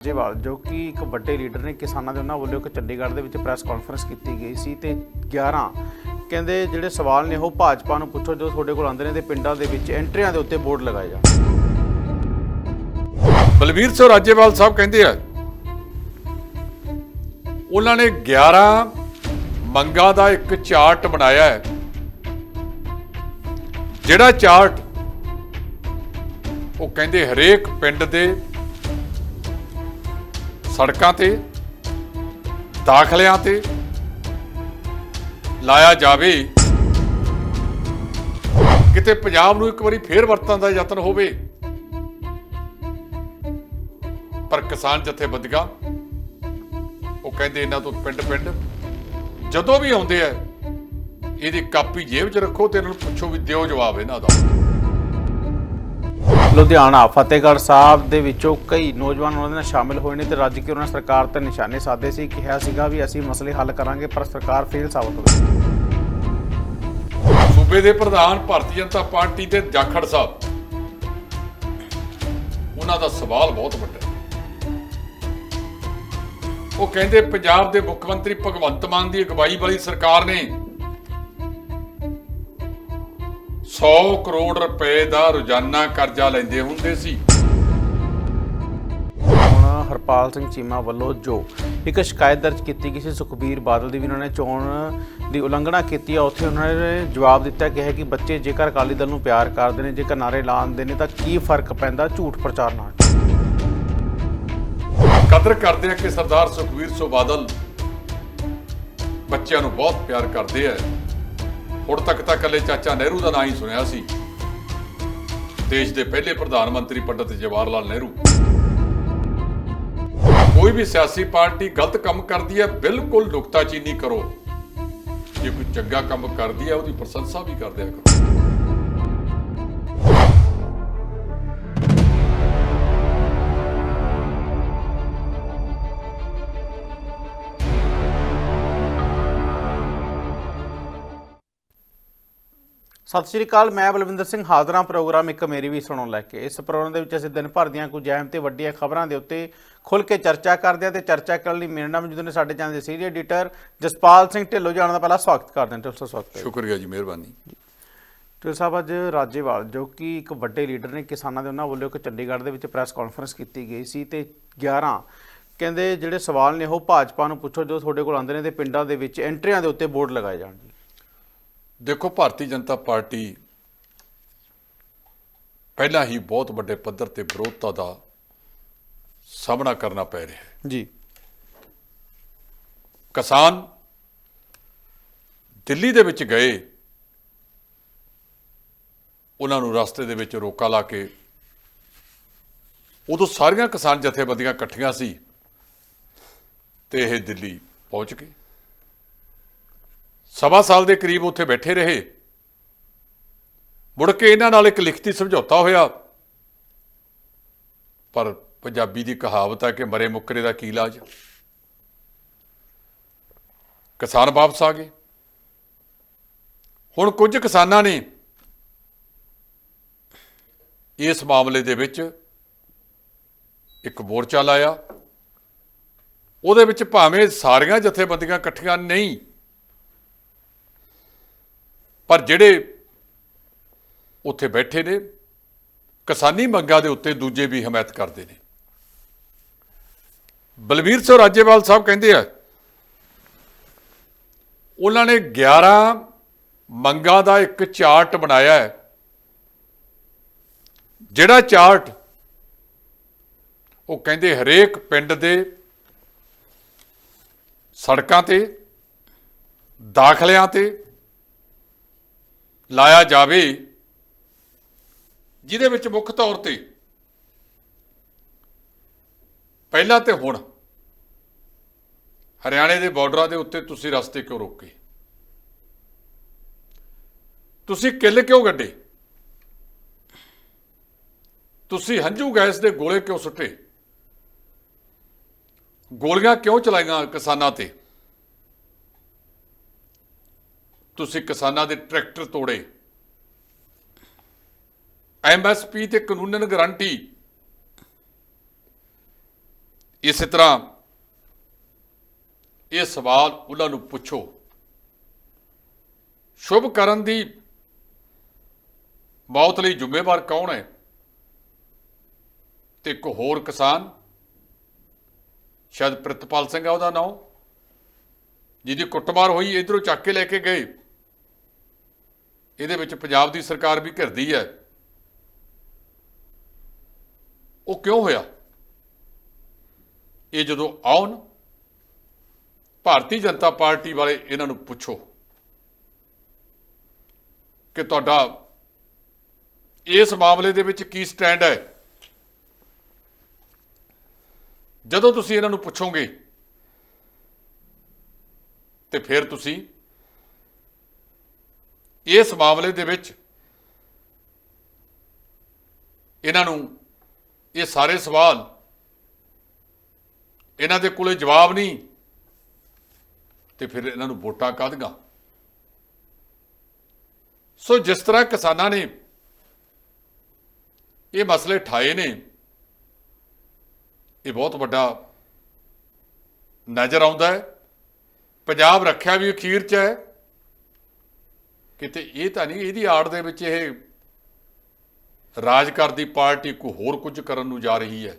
ਜੇਵਾਲ, ਜੋ ਕਿ ਇੱਕ ਵੱਡੇ ਲੀਡਰ ਨੇ ਕਿਸਾਨਾਂ ਦੇ ਉਹਨਾਂ ਵੱਲੋਂ ਇੱਕ ਚੰਡੀਗੜ੍ਹ ਦੇ ਵਿੱਚ ਪ੍ਰੈਸ ਕਾਨਫਰੰਸ ਕੀਤੀ ਗਈ ਸੀ ਤੇ 11 ਕਹਿੰਦੇ ਜਿਹੜੇ ਸਵਾਲ ਨੇ ਉਹ ਭਾਜਪਾ ਨੂੰ ਪੁੱਛੋ, ਜੋ ਤੁਹਾਡੇ ਕੋਲ ਆਉਂਦੇ ਨੇ ਤੇ ਪਿੰਡਾਂ ਦੇ ਵਿੱਚ ਐਂਟਰੀਆਂ ਦੇ ਉੱਤੇ ਬੋਰਡ ਲਗਾਏ ਜਾਣ। ਬਲਵੀਰ ਸਿੰਘ ਰਾਜੇਵਾਲ ਸਾਹਿਬ ਕਹਿੰਦੇ ਆ, ਉਹਨਾਂ ਨੇ 11 ਮੰਗਾਂ ਦਾ ਇੱਕ ਚਾਰਟ ਬਣਾਇਆ ਹੈ। ਜਿਹੜਾ ਚਾਰਟ ਉਹ ਕਹਿੰਦੇ ਹਰੇਕ ਪਿੰਡ ਦੇ ਸੜਕਾਂ ਤੇ, ਦਾਖਲਿਆਂ ਤੇ ਲਾਇਆ ਜਾਵੇ। ਕਿਤੇ ਪੰਜਾਬ ਨੂੰ ਇੱਕ ਵਾਰੀ ਫੇਰ ਵਰਤਣ ਦਾ ਯਤਨ ਹੋਵੇ, ਪਰ ਕਿਸਾਨ ਜਥੇਬੰਦੀਆਂ, ਉਹ ਕਹਿੰਦੇ ਇਹਨਾਂ ਤੋਂ ਪਿੰਡ ਪਿੰਡ ਜਦੋਂ ਵੀ ਆਉਂਦੇ ਆ, ਇਹਦੀ ਕਾਪੀ ਜੇਬ 'ਚ ਰੱਖੋ ਤੇ ਇਹਨਾਂ ਨੂੰ ਪੁੱਛੋ ਵੀ ਦਿਓ ਜਵਾਬ ਇਹਨਾਂ ਦਾ। ਲੁਧਿਆਣਾ, ਫਤਿਹਗੜ੍ਹ ਸਾਹਿਬ ਦੇ ਵਿੱਚੋਂ ਕਈ ਨੌਜਵਾਨ ਉਹਨਾਂ ਦੇ ਨਾਲ ਸ਼ਾਮਿਲ ਹੋਏ ਨੇ ਤੇ ਰੱਜ ਕੇ ਉਹਨਾਂ ਨੇ ਸਰਕਾਰ ਤੇ ਨਿਸ਼ਾਨੇ ਸਾਧੇ ਸੀ, ਕਿਹਾ ਸੀਗਾ ਵੀ ਅਸੀਂ ਮਸਲੇ ਹੱਲ ਕਰਾਂਗੇ, ਪਰ ਸਰਕਾਰ ਫੇਲ ਸਾਬਤ ਹੋ ਸੂਬੇ ਦੇ ਪ੍ਰਧਾਨ ਭਾਰਤੀ ਜਨਤਾ ਪਾਰਟੀ ਦੇ ਜਾਖੜ ਸਾਹਿਬ। ਉਹਨਾਂ ਦਾ ਸਵਾਲ ਬਹੁਤ ਵੱਡਾ ਉਹ ਕਹਿੰਦੇ, ਪੰਜਾਬ ਦੇ ਮੁੱਖ ਮੰਤਰੀ ਭਗਵੰਤ ਮਾਨ ਦੀ ਅਗਵਾਈ ਵਾਲੀ ਸਰਕਾਰ ਨੇ 100 ਕਰੋੜ ਰੁਪਏ ਦਾ ਰੋਜ਼ਾਨਾ ਕਰਜ਼ਾ ਲੈਂਦੇ ਹੁੰਦੇ ਸੀ। ਹੁਣ ਹਰਪਾਲ ਸਿੰਘ ਚੀਮਾ ਵੱਲੋਂ ਜੋ ਇੱਕ ਸ਼ਿਕਾਇਤ ਦਰਜ ਕੀਤੀ ਗਈ ਸੀ ਸੁਖਬੀਰ ਬਾਦਲ ਦੀ ਵੀ ਉਹਨਾਂ ਨੇ ਚੋਣ ਦੀ ਉਲੰਘਣਾ ਕੀਤੀ ਆ ਉੱਥੇ ਉਹਨਾਂ ਨੇ ਜਵਾਬ ਦਿੱਤਾ ਕਿ ਹੈ ਕਿ ਬੱਚੇ ਜੇਕਰ ਅਕਾਲੀ ਦਲ ਨੂੰ ਪਿਆਰ ਕਰਦੇ ਨੇ ਜੇਕਰ ਨਾਰੇ ਲਾਉਂਦੇ ਨੇ ਤਾਂ ਕੀ ਫ਼ਰਕ ਪੈਂਦਾ ਝੂਠ ਪ੍ਰਚਾਰ ਨਾਲ? ਕਦਰ ਕਰਦੇ ਆ ਕਿ ਸਰਦਾਰ ਸੁਖਬੀਰ ਸਿੰਘ ਬਾਦਲ ਬੱਚਿਆਂ ਨੂੰ ਬਹੁਤ ਪਿਆਰ ਕਰਦੇ ਆ। ਹੁਣ ਤੱਕ ਤਾਂ ਇਕੱਲੇ ਚਾਚਾ ਨਹਿਰੂ ਦਾ ਨਾਂ ਹੀ ਸੁਣਿਆ ਸੀ। ਦੇਸ਼ ਦੇ ਪਹਿਲੇ ਪ੍ਰਧਾਨ ਮੰਤਰੀ ਪੰਡਤ ਜਵਾਹਰ ਲਾਲ ਨਹਿਰੂ। ਕੋਈ ਵੀ ਸਿਆਸੀ ਪਾਰਟੀ ਗਲਤ ਕੰਮ ਕਰਦੀ ਹੈ, ਬਿਲਕੁਲ ਨੁਕਤਾਚੀਨੀ ਕਰੋ। ਜੇ ਕੋਈ ਚੰਗਾ ਕੰਮ ਕਰਦੀ ਹੈ, ਉਹਦੀ ਪ੍ਰਸ਼ੰਸਾ ਵੀ ਕਰਦਿਆ ਕਰੋ। ਸਤਿ ਸ਼੍ਰੀ ਅਕਾਲ ਮੈਂ ਬਲਵਿੰਦਰ ਸਿੰਘ ਹਾਜ਼ਰਾਂ ਪ੍ਰੋਗਰਾਮ ਇੱਕ ਮੇਰੀ ਵੀ ਸੁਣੋ ਲੈ ਕੇ। ਇਸ ਪ੍ਰੋਗਰਾਮ ਦੇ ਵਿੱਚ ਅਸੀਂ ਦਿਨ ਭਰ ਦੀਆਂ ਕੁਝ ਅਹਿਮ ਤੇ ਵੱਡੀਆਂ ਖਬਰਾਂ ਦੇ ਉੱਤੇ ਖੁੱਲ ਕੇ ਚਰਚਾ ਕਰਦੇ ਹਾਂ ਤੇ ਚਰਚਾ ਕਰਨ ਲਈ ਮੇਰੇ ਨਾਲ ਮੌਜੂਦ ਨੇ ਸਾਡੇ ਚੈਨਲ ਦੇ ਸੀਨੀਅਰ ਐਡੀਟਰ ਜਸਪਾਲ ਸਿੰਘ ਢਿੱਲੋਂ ਜਾਣ ਦਾ ਪਹਿਲਾਂ ਸਵਾਗਤ ਕਰਦੇ ਹਾਂ। ਢਿੱਲੋਂ ਸਵਾਗਤ ਹੈ। ਸ਼ੁਕਰੀਆ ਜੀ ਮਿਹਰਬਾਨੀ। ਢਿੱਲੋਂ ਸਾਹਿਬ ਅੱਜ ਰਾਜੇਵਾਲ ਜੋ ਕਿ ਇੱਕ ਵੱਡੇ ਲੀਡਰ ਨੇ ਕਿਸਾਨਾਂ ਦੇ ਉਹਨਾਂ ਵੱਲੋਂ ਇੱਕ ਚੰਡੀਗੜ੍ਹ ਦੇ ਵਿੱਚ ਪ੍ਰੈਸ ਕਾਨਫਰੰਸ ਕੀਤੀ ਗਈ ਸੀ ਤੇ 11 ਕਹਿੰਦੇ ਜਿਹੜੇ ਸਵਾਲ ਨੇ ਉਹ ਭਾਜਪਾ ਨੂੰ ਪੁੱਛੋ ਜੋ ਤੁਹਾਡੇ ਕੋਲ ਆਉਂਦੇ ਨੇ ਤੇ ਪਿੰਡਾਂ ਦੇ ਵਿੱਚ ਐਂਟਰੀਆਂ ਦੇ ਉੱਤੇ ਬੋਰਡ ਲਗਾਏ ਜਾਣ ਜੀ ਦੇਖੋ ਭਾਰਤੀ ਜਨਤਾ ਪਾਰਟੀ ਪਹਿਲਾਂ ਹੀ ਬਹੁਤ ਵੱਡੇ ਪੱਧਰ ਤੇ ਵਿਰੋਧਤਾ ਦਾ ਸਾਹਮਣਾ ਕਰਨਾ ਪੈ ਰਿਹਾ ਹੈ। ਜੀ। ਕਿਸਾਨ ਦਿੱਲੀ ਦੇ ਵਿੱਚ ਗਏ ਉਹਨਾਂ ਨੂੰ ਰਸਤੇ ਦੇ ਵਿੱਚ ਰੋਕਾ ਲਾ ਕੇ ਉਦੋਂ ਸਾਰੀਆਂ ਕਿਸਾਨ ਜਥੇਬੰਦੀਆਂ ਇਕੱਠੀਆਂ ਸੀ ਤੇ ਇਹ ਦਿੱਲੀ ਪਹੁੰਚ ਗਏ। ਸਵਾ ਸਾਲ ਦੇ ਕਰੀਬ ਉੱਥੇ ਬੈਠੇ ਰਹੇ। ਮੁੜ ਕੇ ਇਹਨਾਂ ਨਾਲ ਇੱਕ ਲਿਖਤੀ ਸਮਝੌਤਾ ਹੋਇਆ। ਪਰ ਪੰਜਾਬੀ ਦੀ ਕਹਾਵਤ ਹੈ ਕਿ ਮਰੇ ਮੁੱਕਰੇ ਦਾ ਕੀ ਇਲਾਜ? ਕਿਸਾਨ ਵਾਪਸ ਆ ਗਏ। ਹੁਣ ਕੁਝ ਕਿਸਾਨਾਂ ਨੇ ਇਸ ਮਾਮਲੇ ਦੇ ਵਿੱਚ ਇੱਕ ਮੋਰਚਾ ਲਾਇਆ। ਉਹਦੇ ਵਿੱਚ ਭਾਵੇਂ ਸਾਰੀਆਂ ਜਥੇਬੰਦੀਆਂ ਇਕੱਠੀਆਂ ਨਹੀਂ ਪਰ ਜਿਹੜੇ ਉੱਥੇ ਬੈਠੇ ਨੇ, ਕਿਸਾਨੀ ਮੰਗਾਂ ਦੇ ਉੱਤੇ ਦੂਜੇ ਵੀ ਹਮਾਇਤ ਕਰਦੇ ਨੇ। ਬਲਵੀਰ ਸਿੰਘ ਰਾਜੇਵਾਲ ਸਾਹਿਬ ਕਹਿੰਦੇ ਆ, ਉਹਨਾਂ ਨੇ 11 ਮੰਗਾਂ ਦਾ ਇੱਕ ਚਾਰਟ ਬਣਾਇਆ ਹੈ। ਜਿਹੜਾ ਚਾਰਟ ਉਹ ਕਹਿੰਦੇ ਹਰੇਕ ਪਿੰਡ ਦੇ ਸੜਕਾਂ ਤੇ, ਦਾਖਲਿਆਂ ਤੇ ਲਾਇਆ ਜਾਵੇ, ਜਿਹਦੇ ਵਿੱਚ ਮੁੱਖ ਤੌਰ ਤੇ ਪਹਿਲਾਂ ਤੇ ਹੁਣ ਹਰਿਆਣੇ ਦੇ ਬਾਰਡਰਾਂ ਦੇ ਉੱਤੇ ਤੁਸੀਂ ਰਸਤੇ ਕਿਉਂ ਰੋਕੇ ਤੁਸੀਂ ਕਿੱਲ ਕਿਉਂ ਗੱਡੇ? ਤੁਸੀਂ ਹੰਝੂ ਗੈਸ ਦੇ ਗੋਲੇ ਕਿਉਂ ਸੁੱਟੇ? ਗੋਲੀਆਂ ਕਿਉਂ ਚਲਾਈਆਂ ਕਿਸਾਨਾਂ ਤੇ? ਤੁਸੀਂ ਕਿਸਾਨਾਂ ਦੇ ਟਰੈਕਟਰ ਤੋੜੇ। ਐਮਐਸਪੀ ਤੇ ਕਾਨੂੰਨਨ ਗਾਰੰਟੀ। ਇਸੇ ਤਰ੍ਹਾਂ ਇਹ ਸਵਾਲ ਉਹਨਾਂ ਨੂੰ ਪੁੱਛੋ। ਸ਼ੁਭ ਕਰਨ ਦੀ ਮੌਤ ਲਈ ਜ਼ਿੰਮੇਵਾਰ ਕੌਣ ਹੈ? ਤੇ ਇੱਕ ਹੋਰ ਕਿਸਾਨ, ਸ਼ਾਇਦ ਪ੍ਰਿਤਪਾਲ ਸਿੰਘ ਆ ਉਹਦਾ ਨਾਮ, ਜਿਹਦੀ ਕੁੱਟਮਾਰ ਹੋਈ ਇਧਰੋਂ ਚੱਕ ਕੇ ਲੈ ਕੇ ਗਏ। ਇਹਦੇ ਵਿੱਚ ਪੰਜਾਬ ਦੀ ਸਰਕਾਰ ਵੀ ਘਿਰਦੀ ਹੈ। ਉਹ ਕਿਉਂ ਹੋਇਆ? ਇਹ ਜਦੋਂ ਆਉਣ, ਭਾਰਤੀ ਜਨਤਾ ਪਾਰਟੀ ਵਾਲੇ ਇਹਨਾਂ ਨੂੰ ਪੁੱਛੋ ਕਿ ਤੁਹਾਡਾ ਇਸ ਮਾਮਲੇ ਦੇ ਵਿੱਚ ਕੀ ਸਟੈਂਡ ਹੈ। ਜਦੋਂ ਤੁਸੀਂ ਇਹਨਾਂ ਨੂੰ ਪੁੱਛੋਗੇ, ਤੇ ਫਿਰ ਤੁਸੀਂ ਇਸ ਮਾਮਲੇ ਦੇ ਵਿੱਚ ਇਹਨਾਂ ਨੂੰ ਇਹ ਸਾਰੇ ਸਵਾਲ ਇਹਨਾਂ ਦੇ ਕੋਲੇ ਜਵਾਬ ਨਹੀਂ ਤੇ ਫਿਰ ਇਹਨਾਂ ਨੂੰ ਵੋਟਾਂ ਕਾਹਦੀਆਂ? ਸੋ ਜਿਸ ਤਰ੍ਹਾਂ ਕਿਸਾਨਾਂ ਨੇ ਇਹ ਮਸਲੇ ਠਾਏ ਨੇ, ਇਹ ਬਹੁਤ ਵੱਡਾ ਨਜ਼ਰ ਆਉਂਦਾ ਹੈ। ਪੰਜਾਬ ਰੱਖਿਆ ਵੀ ਅਖੀਰ ਚ ਹੈ। ਕਿਤੇ ਇਹ ਤਾਂ ਨਹੀਂ, ਇਹਦੀ ਆੜ ਦੇ ਵਿੱਚ ਇਹ ਰਾਜ ਕਰਦੀ ਪਾਰਟੀ ਕੋਈ ਹੋਰ ਕੁਝ ਕਰਨ ਨੂੰ ਜਾ ਰਹੀ ਹੈ।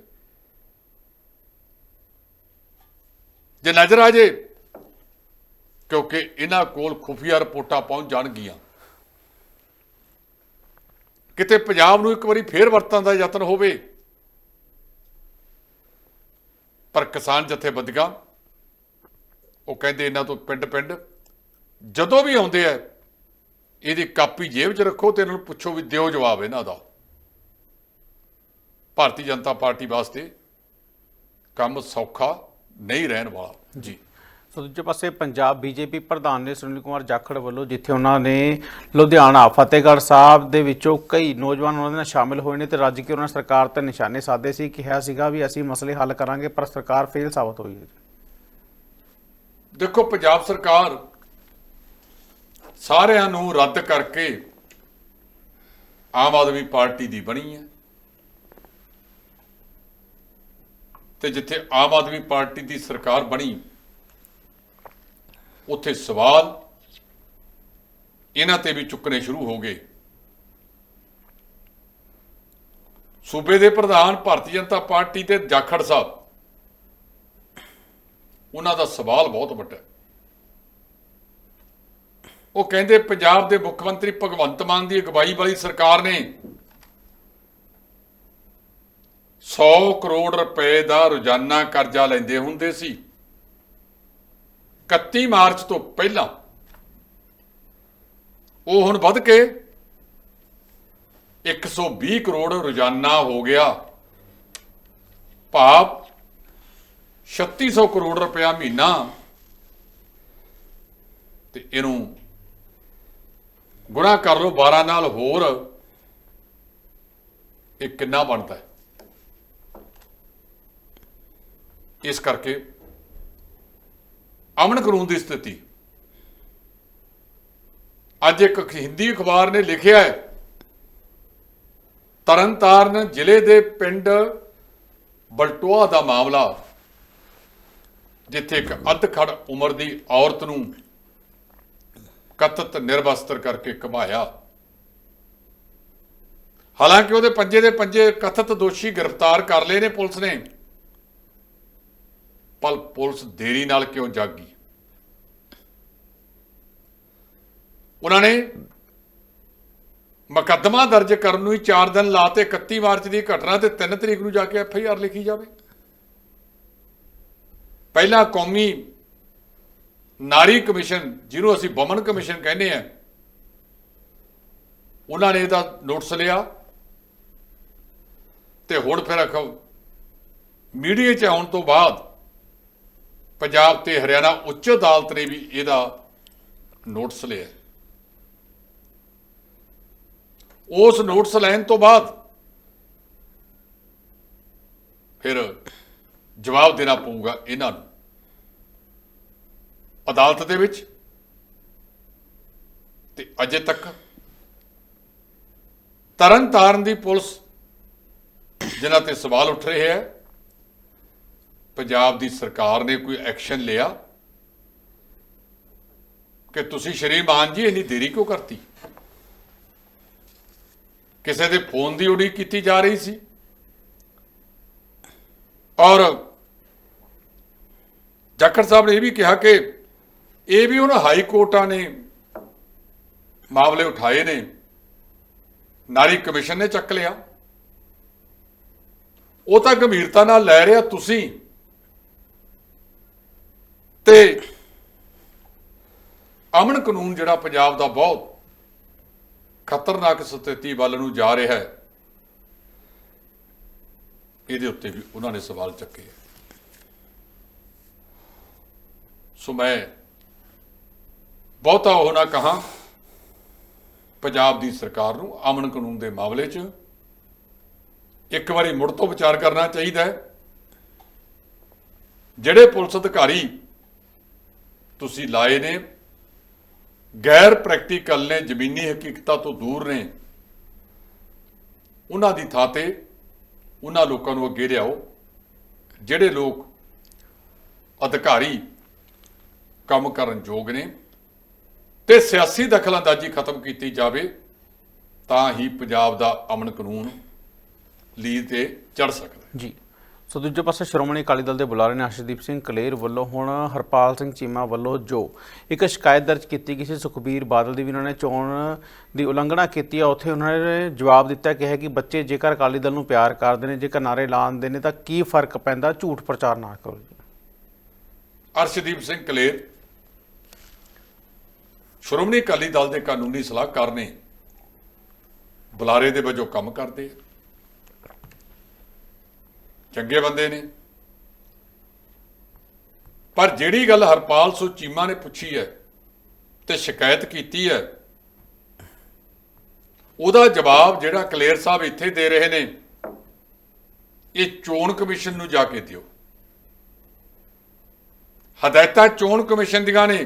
ਜੇ ਨਜ਼ਰ ਆ ਜੇ, ਕਿਉਂਕਿ ਇਹਨਾਂ ਕੋਲ ਖੁਫੀਆ ਰਿਪੋਰਟਾਂ ਪਹੁੰਚ ਜਾਣਗੀਆਂ। ਕਿਤੇ ਪੰਜਾਬ ਨੂੰ ਇੱਕ ਵਾਰੀ ਫੇਰ ਵਰਤਣ ਦਾ ਯਤਨ ਹੋਵੇ, ਪਰ ਕਿਸਾਨ ਜਥੇਬੰਦੀਆਂ, ਉਹ ਕਹਿੰਦੇ ਇਹਨਾਂ ਤੋਂ ਪਿੰਡ ਪਿੰਡ ਜਦੋਂ ਵੀ ਆਉਂਦੇ ਆ ਇਹਦੀ ਕਾਪੀ ਜੇਬ 'ਚ ਰੱਖੋ ਤੇ ਇਹਨਾਂ ਨੂੰ ਪੁੱਛੋ ਵੀ ਦਿਓ ਜਵਾਬ ਇਹਨਾਂ ਦਾ। ਭਾਰਤੀ ਜਨਤਾ ਪਾਰਟੀ ਵਾਸਤੇ ਕੰਮ ਸੌਖਾ ਨਹੀਂ ਰਹਿਣ ਵਾਲਾ। ਜੀ। ਸੋ ਦੂਜੇ ਪਾਸੇ ਪੰਜਾਬ ਬੀਜੇਪੀ ਪ੍ਰਧਾਨ ਨੇ ਸੁਨੀਲ ਕੁਮਾਰ ਜਾਖੜ ਵੱਲੋਂ ਜਿੱਥੇ ਉਹਨਾਂ ਨੇ ਲੁਧਿਆਣਾ ਫਤਿਹਗੜ੍ਹ ਸਾਹਿਬ ਦੇ ਵਿੱਚੋਂ ਕਈ ਨੌਜਵਾਨ ਉਹਨਾਂ ਦੇ ਨਾਲ ਸ਼ਾਮਿਲ ਹੋਏ ਨੇ ਤੇ ਰੱਜ ਕੇ ਉਹਨਾਂ ਸਰਕਾਰ ਤੇ ਨਿਸ਼ਾਨੇ ਸਾਧੇ ਸੀ ਕਿਹਾ ਸੀਗਾ ਵੀ ਅਸੀਂ ਮਸਲੇ ਹੱਲ ਕਰਾਂਗੇ ਪਰ ਸਰਕਾਰ ਫੇਲ ਸਾਬਤ ਹੋਈ ਹੈ ਦੇਖੋ ਪੰਜਾਬ ਸਰਕਾਰ ਸਾਰਿਆਂ ਨੂੰ ਰੱਦ ਕਰਕੇ ਆਮ ਆਦਮੀ ਪਾਰਟੀ ਦੀ ਬਣੀ ਹੈ। ਤੇ ਜਿੱਥੇ ਆਮ ਆਦਮੀ ਪਾਰਟੀ ਦੀ ਸਰਕਾਰ ਬਣੀ, ਉੱਥੇ ਸਵਾਲ ਇਹਨਾਂ ਤੇ ਵੀ ਚੁੱਕਣੇ ਸ਼ੁਰੂ ਹੋ ਗਏ। ਸੂਬੇ ਦੇ ਪ੍ਰਧਾਨ ਭਾਰਤੀ ਜਨਤਾ ਪਾਰਟੀ ਤੇ ਜਾਖੜ ਸਾਹਿਬ, ਉਹਨਾਂ ਦਾ ਸਵਾਲ ਬਹੁਤ ਵੱਡਾ ਹੈ। ਉਹ ਕਹਿੰਦੇ ਪੰਜਾਬ ਦੇ ਮੁੱਖ ਮੰਤਰੀ ਭਗਵੰਤ ਮਾਨ ਦੀ ਅਗਵਾਈ ਵਾਲੀ ਸਰਕਾਰ ਨੇ 100 ਕਰੋੜ ਰੁਪਏ ਦਾ ਰੋਜ਼ਾਨਾ ਕਰਜ਼ਾ ਲੈਂਦੇ ਹੁੰਦੇ ਸੀ। 31 ਮਾਰਚ ਤੋਂ ਪਹਿਲਾਂ ਉਹ ਹੁਣ ਵੱਧ ਕੇ 120 ਕਰੋੜ ਰੋਜ਼ਾਨਾ ਹੋ ਗਿਆ। ਭਾਵ 3600 ਕਰੋੜ ਰੁਪਇਆ ਮਹੀਨਾ ਤੇ ਇਹਨੂੰ ਗੁਣਾ ਕਰ ਲਓ 12 ਨਾਲ ਹੋਰ ਇਹ ਕਿੰਨਾ ਬਣਦਾ ਹੈ? ਇਸ ਕਰਕੇ ਅਮਨ ਕਾਨੂੰਨ ਦੀ ਸਥਿਤੀ। ਅੱਜ ਇੱਕ ਹਿੰਦੀ ਅਖਬਾਰ ਨੇ ਲਿਖਿਆ ਹੈ, ਤਰਨਤਾਰਨ ਜ਼ਿਲ੍ਹੇ ਦੇ ਪਿੰਡ ਬਲਟੋਆ ਦਾ ਮਾਮਲਾ, ਜਿੱਥੇ ਇੱਕ ਅੱਧਖੜ ਉਮਰ ਦੀ ਔਰਤ ਨੂੰ ਕਤਤ ਨਿਰਵਸਤਰ ਕਰਕੇ ਕਮਾਇਆ। ਹਾਲਾਂਕਿ ਉਹਦੇ ਪੰਜੇ ਦੇ ਪੰਜੇ ਕਥਿਤ ਦੋਸ਼ੀ ਗ੍ਰਿਫਤਾਰ ਕਰ ਲਏ ਨੇ ਪੁਲਿਸ ਨੇ। ਪਰ ਪੁਲਿਸ ਦੇਰੀ ਨਾਲ ਕਿਉਂ ਜਾਗੀ? ਉਹਨਾਂ ਨੇ ਮੁਕੱਦਮਾ ਦਰਜ ਕਰਨ ਨੂੰ ਹੀ 4 ਦਿਨ ਲਾ ਤੇ 31 ਮਾਰਚ ਦੀ ਘਟਨਾ ਤੇ 3 ਤਰੀਕ ਨੂੰ ਜਾ ਕੇ ਐਫ ਆਈ ਆਰ ਲਿਖੀ ਜਾਵੇ। ਪਹਿਲਾਂ ਕੌਮੀ ਨਾਰੀ ਕਮਿਸ਼ਨ, ਜਿਹਨੂੰ ਅਸੀਂ ਵਮਨ ਕਮਿਸ਼ਨ ਕਹਿੰਦੇ ਆ, ਉਹਨਾਂ ਨੇ ਇਹਦਾ ਨੋਟਿਸ ਲਿਆ। ਤੇ ਹੁਣ ਫਿਰ ਅਖ ਮੀਡੀਆ 'ਚ ਆਉਣ ਤੋਂ ਬਾਅਦ ਪੰਜਾਬ ਤੇ ਹਰਿਆਣਾ ਉੱਚ ਅਦਾਲਤ ਨੇ ਵੀ ਇਹਦਾ ਨੋਟਿਸ ਲਿਆ। ਉਸ ਨੋਟਿਸ ਲੈਣ ਤੋਂ ਬਾਅਦ ਫਿਰ ਜਵਾਬ ਦੇਣਾ ਪਊਗਾ ਇਹਨਾਂ ਨੂੰ। ਅਦਾਲਤ ਦੇ ਵਿੱਚ ਤੇ ਅਜੇ ਤੱਕ ਤਰਨ ਤਾਰਨ ਦੀ ਪੁਲਿਸ ਜਿਨ੍ਹਾਂ ਤੇ ਸਵਾਲ ਉੱਠ ਰਹੇ ਹੈ, ਪੰਜਾਬ ਦੀ ਸਰਕਾਰ ਨੇ ਕੋਈ ਐਕਸ਼ਨ ਲਿਆ ਕਿ ਤੁਸੀਂ ਸ਼੍ਰੀਮਾਨ ਜੀ ਇੰਨੀ ਦੇਰੀ ਕਿਉਂ ਕਰਤੀ? ਕਿਸੇ ਦੇ ਫੋਨ ਦੀ ਉਡੀਕ ਕੀਤੀ ਜਾ ਰਹੀ ਸੀ? ਔਰ ਜਾਖੜ ਸਾਹਿਬ ਨੇ ਇਹ ਵੀ ਕਿਹਾ ਕਿ ਇਹ ਵੀ ਉਹਨਾਂ ਹਾਈ ਕੋਰਟਾਂ ਨੇ ਮਾਮਲੇ ਉਠਾਏ ਨੇ। ਨਾਰੀ ਕਮਿਸ਼ਨ ਨੇ ਚੱਕ ਲਿਆ। ਉਹ ਤਾਂ ਗੰਭੀਰਤਾ ਨਾਲ ਲੈ ਰਿਹਾ ਤੁਸੀਂ। ਤੇ ਅਮਨ ਕਾਨੂੰਨ ਜਿਹੜਾ ਪੰਜਾਬ ਦਾ ਬਹੁਤ ਖਤਰਨਾਕ ਸਥਿਤੀ ਵੱਲ ਨੂੰ ਜਾ ਰਿਹਾ ਹੈ, ਇਹਦੇ ਉੱਤੇ ਵੀ ਉਹਨਾਂ ਨੇ ਸਵਾਲ ਚੱਕੇ। ਸੋ ਮੈਂ ਬਹੁਤਾ ਉਹ ਨਾ ਕਹਾ। ਪੰਜਾਬ ਦੀ ਸਰਕਾਰ ਨੂੰ ਅਮਨ ਕਾਨੂੰਨ ਦੇ ਮਾਮਲੇ 'ਚ ਇੱਕ ਵਾਰੀ ਮੁੜ ਤੋਂ ਵਿਚਾਰ ਕਰਨਾ ਚਾਹੀਦਾ ਹੈ। ਜਿਹੜੇ ਪੁਲਿਸ ਅਧਿਕਾਰੀ ਤੁਸੀਂ ਲਾਏ ਨੇ, ਗੈਰ ਪ੍ਰੈਕਟੀਕਲ ਨੇ, ਜ਼ਮੀਨੀ ਹਕੀਕਤਾਂ ਤੋਂ ਦੂਰ ਨੇ, ਉਹਨਾਂ ਦੀ ਥਾਂ ਤੇ ਉਹਨਾਂ ਲੋਕਾਂ ਨੂੰ ਅੱਗੇ ਲਿਆਓ। ਜਿਹੜੇ ਲੋਕ ਅਧਿਕਾਰੀ ਕੰਮ ਕਰਨ ਯੋਗ ਨੇ ਤੇ ਸਿਆਸੀ ਦਖਲਅੰਦਾਜ਼ੀ ਖਤਮ ਕੀਤੀ ਜਾਵੇ ਤਾਂ ਹੀ ਪੰਜਾਬ ਦਾ ਅਮਨ ਕਾਨੂੰਨ ਲੀਡ ਤੇ ਚੜ ਸਕਦਾ। ਜੀ। ਸੋ ਦੂਜੇ ਪਾਸੇ ਸ਼੍ਰੋਮਣੀ ਅਕਾਲੀ ਦਲ ਦੇ ਬੁਲਾਰੇ ਨੇ ਅਰਸ਼ਦੀਪ ਸਿੰਘ ਕਲੇਰ ਵੱਲੋਂ ਹੁਣ ਹਰਪਾਲ ਸਿੰਘ ਚੀਮਾ ਵੱਲੋਂ ਜੋ ਇੱਕ ਸ਼ਿਕਾਇਤ ਦਰਜ ਕੀਤੀ ਗਈ ਸੀ ਸੁਖਬੀਰ ਬਾਦਲ ਦੀ ਵੀ ਉਹਨਾਂ ਨੇ ਚੋਣ ਦੀ ਉਲੰਘਣਾ ਕੀਤੀ ਹੈ ਉੱਥੇ ਉਹਨਾਂ ਨੇ ਜਵਾਬ ਦਿੱਤਾ ਕਿ ਹੈ ਕਿ ਬੱਚੇ ਜੇਕਰ ਅਕਾਲੀ ਦਲ ਨੂੰ ਪਿਆਰ ਕਰਦੇ ਨੇ ਜੇਕਰ ਨਾਰੇ ਲਾਉਂਦੇ ਨੇ ਤਾਂ ਕੀ ਫ਼ਰਕ ਪੈਂਦਾ? ਝੂਠ ਪ੍ਰਚਾਰ ਨਾ ਕਰੋ ਜੀ। ਅਰਸ਼ਦੀਪ ਸਿੰਘ ਕਲੇਰ ਸ਼੍ਰੋਮਣੀ ਅਕਾਲੀ ਦਲ ਦੇ ਕਾਨੂੰਨੀ ਸਲਾਹਕਾਰ ਨੇ ਬੁਲਾਰੇ ਦੇ ਵਜੋਂ ਕੰਮ ਕਰਦੇ ਆ। ਚੰਗੇ ਬੰਦੇ ਨੇ। ਪਰ ਜਿਹੜੀ ਗੱਲ ਹਰਪਾਲ ਸੋ ਚੀਮਾ ਨੇ ਪੁੱਛੀ ਹੈ ਤੇ ਸ਼ਿਕਾਇਤ ਕੀਤੀ ਹੈ, ਉਹਦਾ ਜਵਾਬ ਜਿਹੜਾ ਕਲੇਰ ਸਾਹਿਬ ਇੱਥੇ ਦੇ ਰਹੇ ਨੇ, ਇਹ ਚੋਣ ਕਮਿਸ਼ਨ ਨੂੰ ਜਾ ਕੇ ਦਿਓ। ਹਦਾਇਤਾਂ ਚੋਣ ਕਮਿਸ਼ਨ ਦੀਆਂ ਨੇ।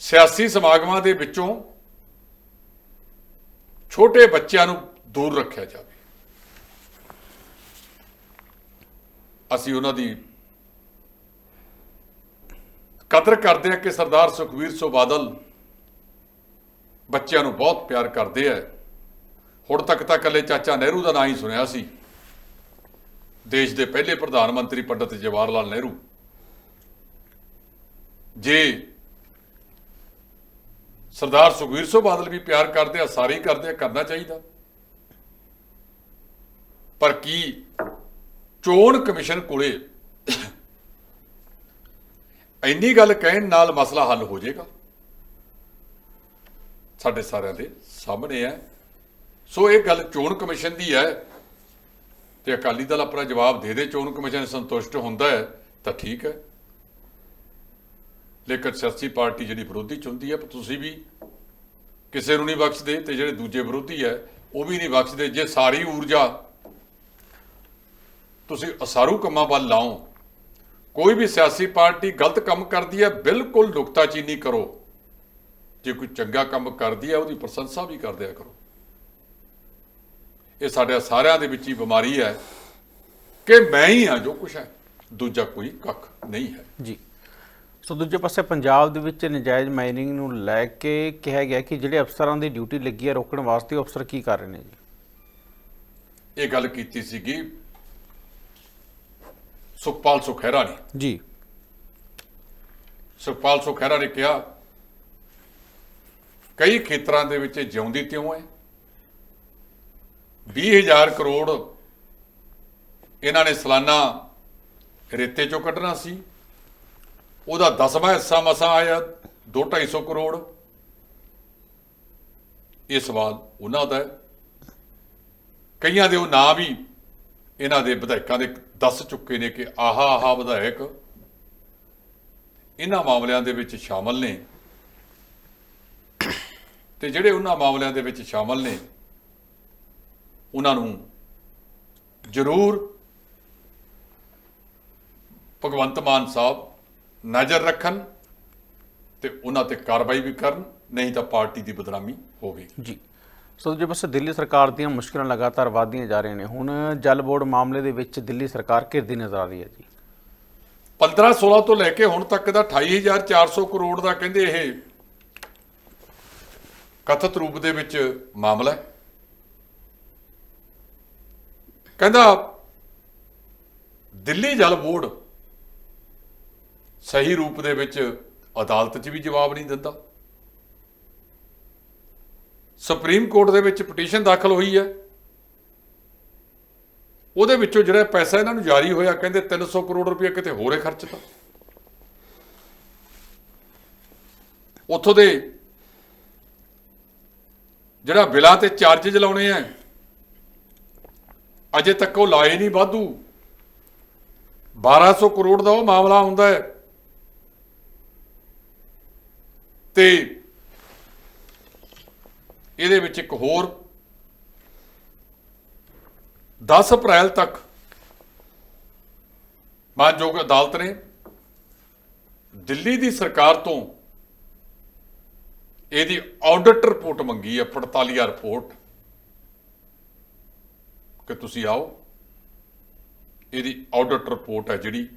ਸਿਆਸੀ ਸਮਾਗਮਾਂ ਦੇ ਵਿੱਚੋਂ ਛੋਟੇ ਬੱਚਿਆਂ ਨੂੰ ਦੂਰ ਰੱਖਿਆ ਜਾਵੇ। ਅਸੀਂ ਉਹਨਾਂ ਦੀ ਕਦਰ ਕਰਦੇ ਹਾਂ ਕਿ ਸਰਦਾਰ ਸੁਖਵੀਰ ਸੋ ਬਾਦਲ ਬੱਚਿਆਂ ਨੂੰ ਬਹੁਤ ਪਿਆਰ ਕਰਦੇ ਆ। ਹੁਣ ਤੱਕ ਤਾਂ ਇਕੱਲੇ ਚਾਚਾ ਨਹਿਰੂ ਦਾ ਨਾਂ ਹੀ ਸੁਣਿਆ ਸੀ। ਦੇਸ਼ ਦੇ ਪਹਿਲੇ ਪ੍ਰਧਾਨ ਮੰਤਰੀ ਪੰਡਤ ਜਵਾਹਰ ਲਾਲ ਨਹਿਰੂ। ਜੇ ਸਰਦਾਰ ਸੁਖਵੀਰ ਸਿੰਘ ਬਾਦਲ ਵੀ ਪਿਆਰ ਕਰਦੇ ਆ ਸਾਰੇ ਹੀ ਕਰਦੇ ਆ, ਕਰਨਾ ਚਾਹੀਦਾ। ਪਰ ਕੀ ਚੋਣ ਕਮਿਸ਼ਨ ਕੋਲੇ ਇੰਨੀ ਗੱਲ ਕਹਿਣ ਨਾਲ ਮਸਲਾ ਹੱਲ ਹੋ ਜਾਏਗਾ? ਸਾਡੇ ਸਾਰਿਆਂ ਦੇ ਸਾਹਮਣੇ ਹੈ। ਸੋ ਇਹ ਗੱਲ ਚੋਣ ਕਮਿਸ਼ਨ ਦੀ ਹੈ ਤੇ ਅਕਾਲੀ ਦਲ ਆਪਣਾ ਜਵਾਬ ਦੇ ਦੇ, ਚੋਣ ਕਮਿਸ਼ਨ ਸੰਤੁਸ਼ਟ ਹੁੰਦਾ ਹੈ ਤਾਂ ਠੀਕ ਹੈ। ਲੇਕਿਨ ਸਿਆਸੀ ਪਾਰਟੀ ਜਿਹੜੀ ਵਿਰੋਧੀ ਚੁੰਦੀ ਹੈ ਤੁਸੀਂ ਵੀ ਕਿਸੇ ਨੂੰ ਨਹੀਂ ਬਖਸ਼ਦੇ ਤੇ ਜਿਹੜੇ ਦੂਜੇ ਵਿਰੋਧੀ ਹੈ, ਉਹ ਵੀ ਨਹੀਂ ਬਖਸ਼ਦੇ। ਜੇ ਸਾਰੀ ਊਰਜਾ ਤੁਸੀਂ ਅਸਾਰੂ ਕੰਮਾਂ ਵੱਲ ਲਾਓ, ਕੋਈ ਵੀ ਸਿਆਸੀ ਪਾਰਟੀ ਗਲਤ ਕੰਮ ਕਰਦੀ ਹੈ, ਬਿਲਕੁਲ ਨੁਕਤਾਚੀਨੀ ਕਰੋ। ਜੇ ਕੋਈ ਚੰਗਾ ਕੰਮ ਕਰਦੀ ਹੈ, ਉਹਦੀ ਪ੍ਰਸ਼ੰਸਾ ਵੀ ਕਰਦਿਆ ਕਰੋ। ਇਹ ਸਾਡੇ ਸਾਰਿਆਂ ਦੇ ਵਿੱਚ ਹੀ ਬਿਮਾਰੀ ਹੈ ਕਿ ਮੈਂ ਹੀ ਹਾਂ ਜੋ ਕੁਛ ਹੈ, ਦੂਜਾ ਕੋਈ ਕੱਖ ਨਹੀਂ ਹੈ। ਜੀ। ਸੋ ਦੂਜੇ ਪਾਸੇ ਪੰਜਾਬ ਦੇ ਵਿੱਚ ਨਜਾਇਜ਼ ਮਾਈਨਿੰਗ ਨੂੰ ਲੈ ਕੇ ਕਿਹਾ ਗਿਆ ਕਿ ਜਿਹੜੇ ਅਫਸਰਾਂ ਦੀ ਡਿਊਟੀ ਲੱਗੀ ਹੈ ਰੋਕਣ ਵਾਸਤੇ ਉਹ ਅਫਸਰ ਕੀ ਕਰ ਰਹੇ ਨੇ ਜੀ? ਇਹ ਗੱਲ ਕੀਤੀ ਸੀਗੀ ਸੁਖਪਾਲ ਸੁਖਹਿਰਾ ਨੇ। ਜੀ। ਸੁਖਪਾਲ ਸੁਖਹਿਰਾ ਨੇ ਕਿਹਾ ਕਈ ਖੇਤਰਾਂ ਦੇ ਵਿੱਚ ਜਿਉਂਦੀ ਤਿਉਂ ਹੈ। 20000 ਕਰੋੜ ਇਹਨਾਂ ਨੇ ਸਾਲਾਨਾ ਰੇਤੇ ਚੋਂ ਕੱਢਣਾ ਸੀ। ਉਹਦਾ 10ਵਾਂ ਹਿੱਸਾ ਮਸਾ ਆਇਆ 2-250 ਕਰੋੜ। ਇਹ ਸਵਾਲ ਉਹਨਾਂ ਦਾ ਹੈ। ਕਈਆਂ ਦੇ ਉਹ ਨਾਂ ਵੀ ਇਹਨਾਂ ਦੇ ਵਿਧਾਇਕਾਂ ਦੇ ਦੱਸ ਚੁੱਕੇ ਨੇ ਕਿ ਆਹਾ ਆਹਾ ਵਿਧਾਇਕ। ਇਹਨਾਂ ਮਾਮਲਿਆਂ ਦੇ ਵਿੱਚ ਸ਼ਾਮਲ ਨੇ। ਤੇ ਜਿਹੜੇ ਉਹਨਾਂ ਮਾਮਲਿਆਂ ਦੇ ਵਿੱਚ ਸ਼ਾਮਲ ਨੇ, ਉਹਨਾਂ ਨੂੰ ਜ਼ਰੂਰ ਭਗਵੰਤ ਮਾਨ ਸਾਹਿਬ ਨਜ਼ਰ ਰੱਖਣ ਤੇ ਉਹਨਾਂ ਤੇ ਕਾਰਵਾਈ ਵੀ ਕਰਨ ਨਹੀਂ ਤਾਂ ਪਾਰਟੀ ਦੀ ਬਦਨਾਮੀ ਹੋਵੇਗੀ ਜੀ। ਸੋ ਜੇ ਬਸ ਦਿੱਲੀ ਸਰਕਾਰ ਦੀਆਂ ਮੁਸ਼ਕਲਾਂ ਲਗਾਤਾਰ ਵਧਦੀਆਂ ਜਾ ਰਹੀਆਂ ਨੇ। ਹੁਣ ਜਲ ਬੋਰਡ ਮਾਮਲੇ ਦੇ ਵਿੱਚ ਦਿੱਲੀ ਸਰਕਾਰ ਘਿਰਦੀ ਨਜ਼ਰ ਆ ਰਹੀ ਹੈ ਜੀ। 15 16 ਤੋਂ ਲੈ ਕੇ ਹੁਣ ਤੱਕ ਦਾ 28400 ਕਰੋੜ ਦਾ ਕਹਿੰਦੇ ਇਹ ਕਥਿਤ ਰੂਪ ਦੇ ਵਿੱਚ ਮਾਮਲਾ ਹੈ। ਕਹਿੰਦਾ ਦਿੱਲੀ ਜਲ ਬੋਰਡ ਸਹੀ ਰੂਪ ਦੇ ਵਿੱਚ ਅਦਾਲਤ 'ਚ ਵੀ ਜਵਾਬ ਨਹੀਂ ਦਿੰਦਾ। ਸੁਪਰੀਮ ਕੋਰਟ ਦੇ ਵਿੱਚ ਪਟੀਸ਼ਨ ਦਾਖਲ ਹੋਈ ਹੈ। ਉਹਦੇ ਵਿੱਚੋਂ ਜਿਹੜਾ ਪੈਸਾ ਇਹਨਾਂ ਨੂੰ ਜਾਰੀ ਹੋਇਆ, ਕਹਿੰਦੇ 300 ਕਰੋੜ ਰੁਪਏ ਕਿਤੇ ਹੋਰੇ ਖਰਚਤਾ ਉੱਥੋਂ ਦੇ ਜਿਹੜਾ ਬਿਲਾਂ ਤੇ ਚਾਰजेस ਲਾਉਣੇ ਆ, ਅਜੇ ਤੱਕ ਉਹ ਲਾਏ ਨਹੀਂ ਵਾਧੂ। 1200 ਕਰੋੜ ਦਾ ਉਹ ਮਾਮਲਾ ਹੁੰਦਾ ਹੈ। ਤੇ ਇਹਦੇ ਵਿੱਚ ਇੱਕ ਹੋਰ 10 ਅਪ੍ਰੈਲ ਤੱਕ ਮਾਨਯੋਗ ਅਦਾਲਤ ਨੇ ਦਿੱਲੀ ਦੀ ਸਰਕਾਰ ਤੋਂ ਇਹਦੀ ਆਡਿਟ ਰਿਪੋਰਟ ਮੰਗੀ ਹੈ ਪੜਤਾਲੀਆ ਰਿਪੋਰਟ ਕਿ ਤੁਸੀਂ ਆਓ, ਇਹਦੀ ਆਡਿਟ ਰਿਪੋਰਟ ਹੈ ਜਿਹੜੀ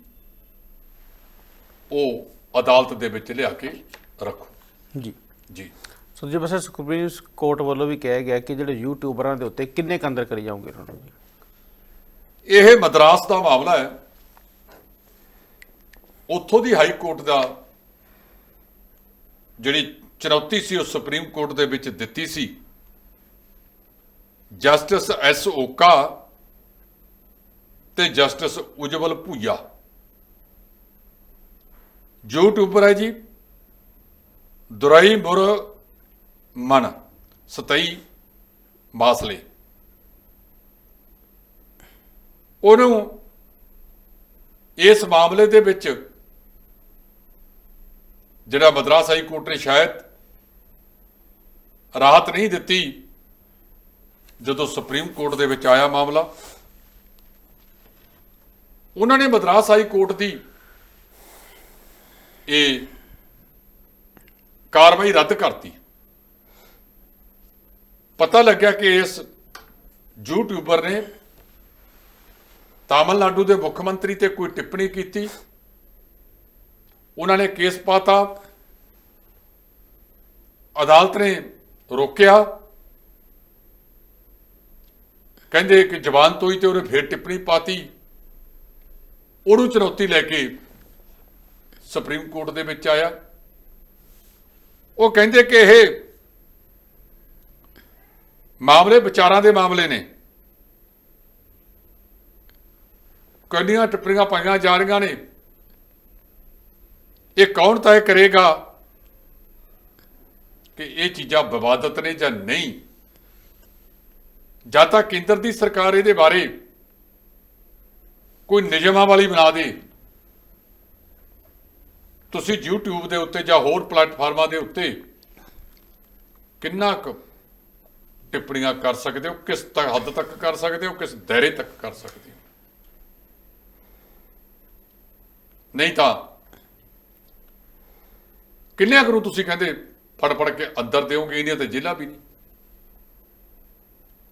ਉਹ ਅਦਾਲਤ ਦੇ ਵਿੱਚ ਲਿਆ ਕੇ ਰੱਖੋ। ਜੀ। ਜੀ। ਸੋ ਜੇ ਬਸ ਸੁਪਰੀਮ ਕੋਰਟ ਵੱਲੋਂ ਵੀ ਕਿਹਾ ਗਿਆ ਕਿ ਜਿਹੜੇ ਯੂਟਿਊਬਰਾਂ ਦੇ ਉੱਤੇ ਕਿੰਨੇ ਕੰਦਰ ਕਰੀ ਜਾਓਗੇ ਉਹਨਾਂ ਨੂੰ ਇਹ ਮਦਰਾਸ ਦਾ ਮਾਮਲਾ ਹੈ। ਉੱਥੋਂ ਦੀ ਹਾਈ ਕੋਰਟ ਦਾ ਜਿਹੜੀ ਚੁਣੌਤੀ ਸੀ ਉਹ ਸੁਪਰੀਮ ਕੋਰਟ ਦੇ ਵਿੱਚ ਦਿੱਤੀ ਸੀ। ਜਸਟਿਸ ਐਸ ਓਕਾ ਤੇ ਜਸਟਿਸ ਉਜਵਲ ਭੂਆ ਯੂਟਿਊਬਰ ਹੈ ਜੀ ਦੁਰਾਈ ਬੁਰ ਮਨ, ਸਤਈ ਮਾਸਲੇ ਉਹਨੂੰ ਇਸ ਮਾਮਲੇ ਦੇ ਵਿੱਚ ਜਿਹੜਾ ਮਦਰਾਸ ਹਾਈ ਕੋਰਟ ਨੇ ਸ਼ਾਇਦ ਰਾਹਤ ਨਹੀਂ ਦਿੱਤੀ, ਜਦੋਂ ਸੁਪਰੀਮ ਕੋਰਟ ਦੇ ਵਿੱਚ ਆਇਆ ਮਾਮਲਾ, ਉਹਨਾਂ ਨੇ ਮਦਰਾਸ ਹਾਈ ਕੋਰਟ ਦੀ ਇਹ ਕਾਰਵਾਈ ਰੱਦ ਕਰਤੀ। ਪਤਾ ਲੱਗਿਆ ਕਿ ਇਸ ਯੂਟਿਊਬਰ ਨੇ ਤਾਮਿਲਨਾਡੂ ਦੇ ਮੁੱਖ ਮੰਤਰੀ ਤੇ ਕੋਈ ਟਿੱਪਣੀ ਕੀਤੀ। ਉਹਨਾਂ ਨੇ ਕੇਸ ਪਾਤਾ। ਅਦਾਲਤ ਨੇ ਰੋਕਿਆ। ਕਹਿੰਦੇ ਕਿ ਜਵਾਨ ਤੋਈ ਤੇ ਉਹਨੇ ਫੇਰ ਟਿੱਪਣੀ ਪਾਤੀ। ਉਹਨੂੰ ਚੁਣੌਤੀ ਲੈ ਕੇ ਸੁਪਰੀਮ ਕੋਰਟ ਦੇ ਵਿੱਚ ਆਇਆ। ਉਹ ਕਹਿੰਦੇ ਕਿ ਇਹ ਮਾਮਲੇ ਵਿਚਾਰਾਂ ਦੇ ਮਾਮਲੇ ਨੇ। ਕੰਨੀਆਂ ਟਿੱਪਣੀਆਂ ਪਾਈਆਂ ਜਾ ਰਹੀਆਂ ਨੇ। ਇਹ ਕੌਣ ਤੈਅ ਕਰੇਗਾ ਕਿ ਇਹ ਚੀਜ਼ਾਂ ਵਿਵਾਦਤ ਨੇ ਜਾਂ ਨਹੀਂ? ਜਾਂ ਤਾਂ ਕੇਂਦਰ ਦੀ ਸਰਕਾਰ ਇਹਦੇ ਬਾਰੇ ਕੋਈ ਨਿਯਮਾਂ ਵਾਲੀ ਬਣਾ ਦੇ। ਤੁਸੀਂ YouTube ਦੇ ਉੱਤੇ ਜਾਂ ਹੋਰ ਪਲੇਟਫਾਰਮਾਂ ਦੇ ਉੱਤੇ ਕਿੰਨਾ ਕੁ ਟਿੱਪਣੀਆਂ ਕਰ ਸਕਦੇ ਹੋ? ਕਿਸ ਤੱਕ ਹੱਦ ਤੱਕ ਕਰ ਸਕਦੇ ਹੋ? ਕਿਸ ਦਾਇਰੇ ਤੱਕ ਕਰ ਸਕਦੇ ਹੋ? ਨਹੀਂ ਤਾਂ ਕਿੰਨਿਆਂ ਕਰੂ ਤੁਸੀਂ ਕਹਿੰਦੇ ਫੜ ਫੜ ਕੇ ਅੰਦਰ ਦਿਓਗੇ? ਇਹਨੀਆਂ ਤੇ ਜ਼ਿਲ੍ਹਾ ਵੀ ਨਹੀਂ।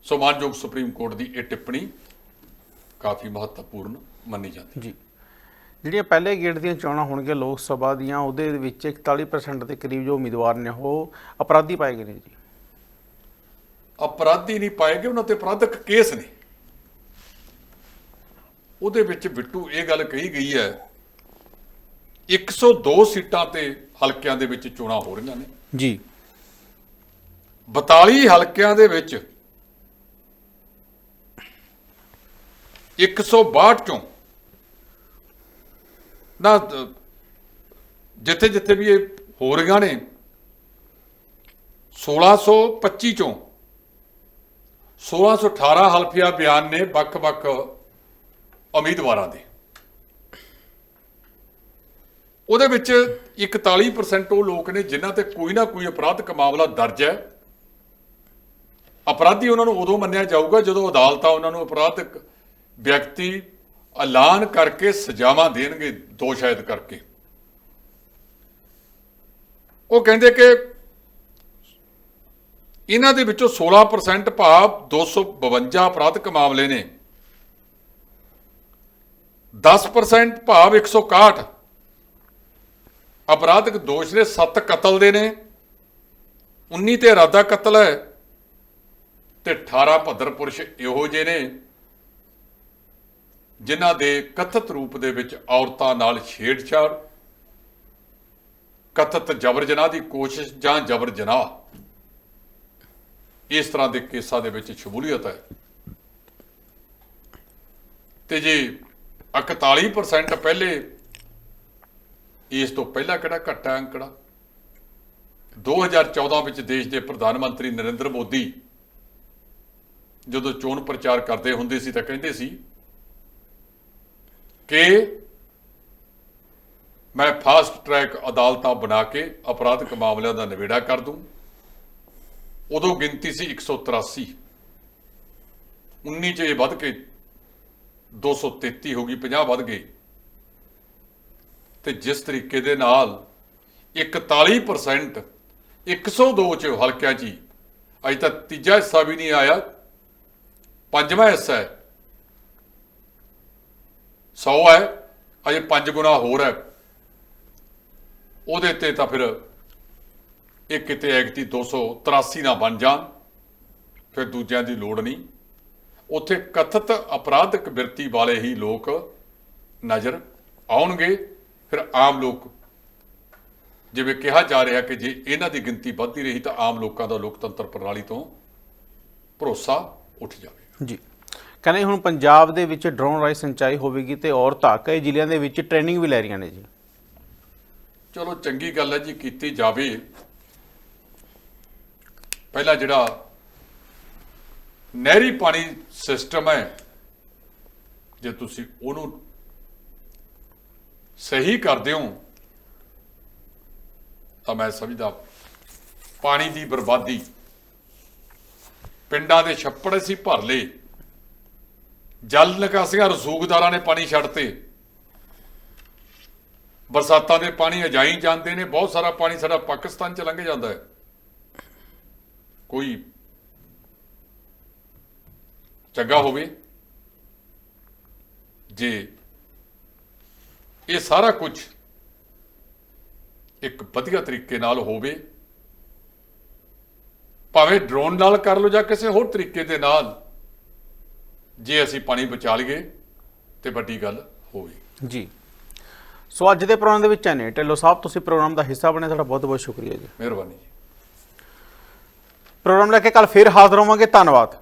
ਸੋ ਮਾਨਯੋਗ ਸੁਪਰੀਮ ਕੋਰਟ ਦੀ ਇਹ ਟਿੱਪਣੀ ਕਾਫੀ ਮਹੱਤਵਪੂਰਨ ਮੰਨੀ ਜਾਂਦੀ ਜੀ। ਜਿਹੜੀਆਂ ਪਹਿਲੇ ਗੇੜ ਦੀਆਂ ਚੋਣਾਂ ਹੋਣਗੀਆਂ ਲੋਕ ਸਭਾ ਦੀਆਂ ਉਹਦੇ ਵਿੱਚ 41% ਦੇ ਕਰੀਬ ਜੋ ਉਮੀਦਵਾਰ ਨੇ ਉਹ ਅਪਰਾਧੀ ਪਾਏ ਗਏ ਨੇ ਜੀ। ਅਪਰਾਧੀ ਨਹੀਂ ਪਾਏਗੇ ਉਹਨਾਂ ਤੇ ਅਪਰਾਧਕ ਕੇਸ ਨੇ। ਉਹਦੇ ਵਿੱਚ ਬਿੱਟੂ ਇਹ ਗੱਲ ਕਹੀ ਗਈ ਹੈ 102 ਸੀਟਾਂ ਤੇ ਹਲਕਿਆਂ ਦੇ ਵਿੱਚ ਚੋਣਾਂ ਹੋ ਰਹੀਆਂ ਨੇ। ਜੀ। 42 ਹਲਕਿਆਂ ਦੇ ਵਿੱਚ 162 ਚੋਂ ਨਾ ਜਿੱਥੇ ਜਿੱਥੇ ਵੀ ਇਹ ਹੋ ਰਹੀਆਂ ਨੇ 1625 ਚੋਂ 1618 ਹਲਫੀਆ ਬਿਆਨ ਨੇ ਵੱਖ-ਵੱਖ ਉਮੀਦਵਾਰਾਂ ਦੇ। ਉਹਦੇ ਵਿੱਚ 41% ਉਹ ਲੋਕ ਨੇ ਜਿਨ੍ਹਾਂ ਤੇ ਕੋਈ ਨਾ ਕੋਈ ਅਪਰਾਧਿਕ ਮਾਮਲਾ ਦਰਜ ਹੈ। ਅਪਰਾਧੀ ਉਹਨਾਂ ਨੂੰ ਉਦੋਂ ਮੰਨਿਆ ਜਾਊਗਾ ਜਦੋਂ ਅਦਾਲਤਾਂ ਉਹਨਾਂ ਨੂੰ ਅਪਰਾਧਿਕ ਵਿਅਕਤੀ ਐਲਾਨ ਕਰਕੇ ਸਜ਼ਾਵਾਂ ਦੇਣਗੇ ਦੋ ਸ਼ਾਇਦ ਕਰਕੇ। ਉਹ ਕਹਿੰਦੇ ਕਿ ਇਹਨਾਂ ਦੇ ਵਿੱਚੋਂ 16% ਭਾਵ 252 ਅਪਰਾਧਿਕ ਮਾਮਲੇ ਨੇ। 10% ਭਾਵ 161 ਅਪਰਾਧਿਕ ਦੋਸ਼ ਨੇ 7 ਕਤਲ ਦੇ ਨੇ। 19 ਤੇ ਇਰਾਦਾ ਕਤਲ ਹੈ ਤੇ 18 ਭੱਦਰ ਪੁਰਸ਼ ਇਹੋ ਜਿਹੇ ਨੇ। ਜਿਨ੍ਹਾਂ ਦੇ ਕਥਿਤ ਰੂਪ ਦੇ ਵਿੱਚ ਔਰਤਾਂ ਨਾਲ ਛੇੜਛਾੜ, ਕਥਿਤ ਜਬਰ ਜਨਾਹ ਦੀ ਕੋਸ਼ਿਸ਼ ਜਾਂ ਜਬਰ ਜਨਾਹ ਇਸ ਤਰ੍ਹਾਂ ਦੇ ਕੇਸਾਂ ਦੇ ਵਿੱਚ ਸ਼ਮੂਲੀਅਤ ਹੈ। ਤੇ ਜੇ 41% ਪਹਿਲੇ, ਇਸ ਤੋਂ ਪਹਿਲਾਂ ਕਿਹੜਾ ਘਟਾ ਅੰਕੜਾ? 2014 ਵਿੱਚ ਦੇਸ਼ ਦੇ ਪ੍ਰਧਾਨ ਮੰਤਰੀ ਨਰਿੰਦਰ ਮੋਦੀ ਜਦੋਂ ਚੋਣ ਪ੍ਰਚਾਰ ਕਰਦੇ ਹੁੰਦੇ ਸੀ ਤਾਂ ਕਹਿੰਦੇ ਸੀ ਕਿ ਮੈਂ ਫਾਸਟ ਟਰੈਕ ਅਦਾਲਤਾਂ ਬਣਾ ਕੇ ਅਪਰਾਧਿਕ ਮਾਮਲਿਆਂ ਦਾ ਨਿਬੇੜਾ ਕਰ ਦੂੰ। ਉਦੋਂ ਗਿਣਤੀ ਸੀ 183 19 ਚ ਇਹ ਵੱਧ ਕੇ 233 ਹੋ ਗਈ 50 ਵੱਧ ਗਏ ਤੇ ਜਿਸ ਤਰੀਕੇ ਦੇ ਨਾਲ 41% 102 ਚ ਹਲਕਿਆਂ 'ਚ ਹੀ, ਅਜੇ ਤੱਕ ਤੀਜਾ ਹਿੱਸਾ ਵੀ ਨਹੀਂ ਆਇਆ, ਪੰਜਵਾਂ ਹਿੱਸਾ ਹੈ। 100 ਹੈ ਅਜੇ ਪੰਜ ਗੁਣਾ ਹੋਰ ਹੈ। ਉਹਦੇ ਤੇ ਤਾਂ ਫਿਰ ਇਹ ਕਿਤੇ ਐਗਤੀ 283 ਨਾ ਬਣ ਜਾਣ, ਫਿਰ ਦੂਜਿਆਂ ਦੀ ਲੋੜ ਨਹੀਂ। ਉੱਥੇ ਕਥਿਤ ਅਪਰਾਧਕ ਬਿਰਤੀ ਵਾਲੇ ਹੀ ਲੋਕ ਨਜ਼ਰ ਆਉਣਗੇ, ਫਿਰ ਆਮ ਲੋਕ, ਜਿਵੇਂ ਕਿਹਾ ਜਾ ਰਿਹਾ ਕਿ ਜੇ ਇਹਨਾਂ ਦੀ ਗਿਣਤੀ ਵੱਧਦੀ ਰਹੀ ਤਾਂ ਆਮ ਲੋਕਾਂ ਦਾ ਲੋਕਤੰਤਰ ਪ੍ਰਣਾਲੀ ਤੋਂ ਭਰੋਸਾ ਉੱਠ ਜਾਵੇ ਜੀ। ਕਹਿੰਦੇ ਹੁਣ ਪੰਜਾਬ ਦੇ ਵਿੱਚ ਡਰੋਨ ਰਾਈ ਸਿੰਚਾਈ ਹੋਵੇਗੀ ਤੇ ਔਰਤਾਂ ਕਈ ਜ਼ਿਲ੍ਹਿਆਂ ਦੇ ਵਿੱਚ ਟ੍ਰੇਨਿੰਗ ਵੀ ਲੈ ਰਹੀਆਂ ਨੇ ਜੀ। ਚਲੋ, ਚੰਗੀ ਗੱਲ ਹੈ ਜੀ, ਕੀਤੀ ਜਾਵੇ। ਪਹਿਲਾ ਜਿਹੜਾ ਨਹਿਰੀ ਪਾਣੀ ਸਿਸਟਮ ਹੈ, ਜੇ ਤੁਸੀਂ ਉਹਨੂੰ ਸਹੀ ਕਰਦੇ ਹੋ, ਤਾਂ ਮੈਂ ਸਮਝਦਾ ਪਾਣੀ ਦੀ ਬਰਬਾਦੀ ਪਿੰਡਾਂ ਦੇ ਛੱਪੜ ਅਸੀਂ ਭਰ ਲਏ। ਜਲ ਨਿਕਾਸੀਆਂ ਰਸੂਖਦਾਰਾਂ ਨੇ ਪਾਣੀ ਛੱਡਤੇ। ਬਰਸਾਤਾਂ ਦੇ ਪਾਣੀ ਅਜਾਈ ਜਾਂਦੇ ਨੇ, ਬਹੁਤ ਸਾਰਾ ਪਾਣੀ ਸਾਡਾ ਪਾਕਿਸਤਾਨ ਚ ਲੰਘ ਜਾਂਦਾ ਹੈ। ਕੋਈ ਚੰਗਾ ਹੋਵੇ, ਜੇ ਇਹ ਸਾਰਾ ਕੁਝ ਇੱਕ ਵਧੀਆ ਤਰੀਕੇ ਨਾਲ ਹੋਵੇ, ਭਾਵੇਂ ਡਰੋਨ ਨਾਲ ਕਰ ਲਓ ਜਾਂ ਕਿਸੇ ਹੋਰ ਤਰੀਕੇ ਦੇ ਨਾਲ ਜੇ ਅਸੀਂ ਪਾਣੀ ਬਚਾ ਲਈਏ ਤੇ ਵੱਡੀ ਗੱਲ ਹੋਵੇ। ਜੀ। ਸੋ ਅੱਜ ਦੇ ਪ੍ਰੋਗਰਾਮ ਦੇ ਵਿੱਚ ਨੇ। ਢਿੱਲੋਂ ਸਾਹਿਬ ਤੁਸੀਂ ਪ੍ਰੋਗਰਾਮ ਦਾ ਹਿੱਸਾ ਬਣੇ ਤੁਹਾਡਾ ਬਹੁਤ ਬਹੁਤ ਸ਼ੁਕਰੀਆ ਜੀ। ਮਿਹਰਬਾਨੀ ਜੀ। ਪ੍ਰੋਗਰਾਮ ਲੈ ਕੇ ਕੱਲ ਫੇਰ ਹਾਜ਼ਰ ਹੋਵਾਂਗੇ। ਧੰਨਵਾਦ।